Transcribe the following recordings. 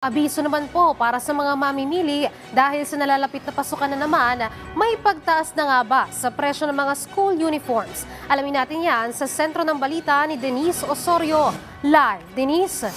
Abiso naman po para sa mga mamimili dahil sa nalalapit na pasukan na naman, may pagtaas na nga ba sa presyo ng mga school uniforms? Alamin natin yan sa sentro ng balita ni Denise Osorio. Live, Denise.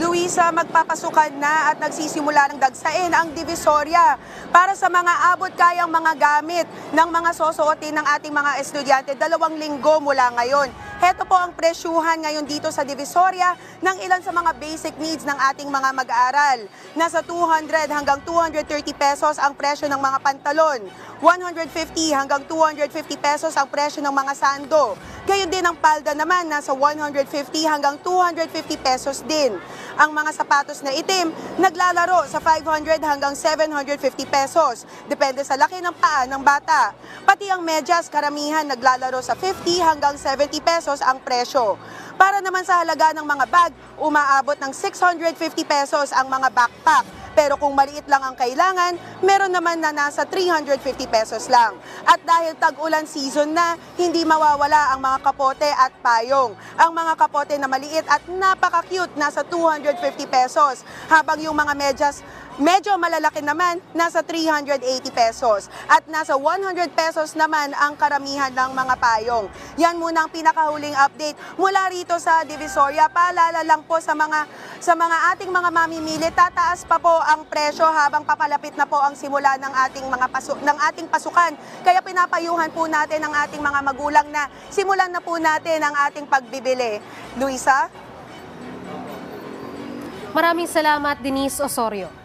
Luisa, magpapasukan na at nagsisimula ng dagsain ang Divisoria para sa mga abot kayang mga gamit ng mga sosuotin ng ating mga estudyante dalawang linggo mula ngayon. Heto po ang presyuhan ngayon dito sa Divisoria ng ilan sa mga basic needs ng ating mga mag-aaral. Nasa 200 hanggang 230 pesos ang presyo ng mga pantalon, 150 hanggang 250 pesos ang presyo ng mga sando. Gayon din ang palda naman, nasa 150 hanggang 250 pesos din. Ang mga sapatos na itim, naglalaro sa 500 hanggang 750 pesos. Depende sa laki ng paa ng bata. Pati ang medyas, karamihan naglalaro sa 50 hanggang 70 pesos ang presyo. Para naman sa halaga ng mga bag, umaabot ng 650 pesos ang mga backpack. Pero kung maliit lang ang kailangan, meron naman na nasa 350 pesos lang. At dahil tag-ulan season na, hindi mawawala ang mga kapote at payong. Ang mga kapote na maliit at napaka-cute, nasa 250 pesos. Habang yung mga medyas, medyo malalaki naman, nasa 380 pesos. At nasa 100 pesos naman ang karamihan ng mga payong. Yan muna ang pinakahuling update mula rito sa Divisoria. Paalala lang po sa mga sa mga ating mga mamimili, tataas pa po ang presyo habang papalapit na po ang simula ng ating mga pasu ng ating pasukan. Kaya pinapayuhan po natin ang ating mga magulang na simulan na po natin ang ating pagbibili. Luisa? Maraming salamat, Denise Osorio.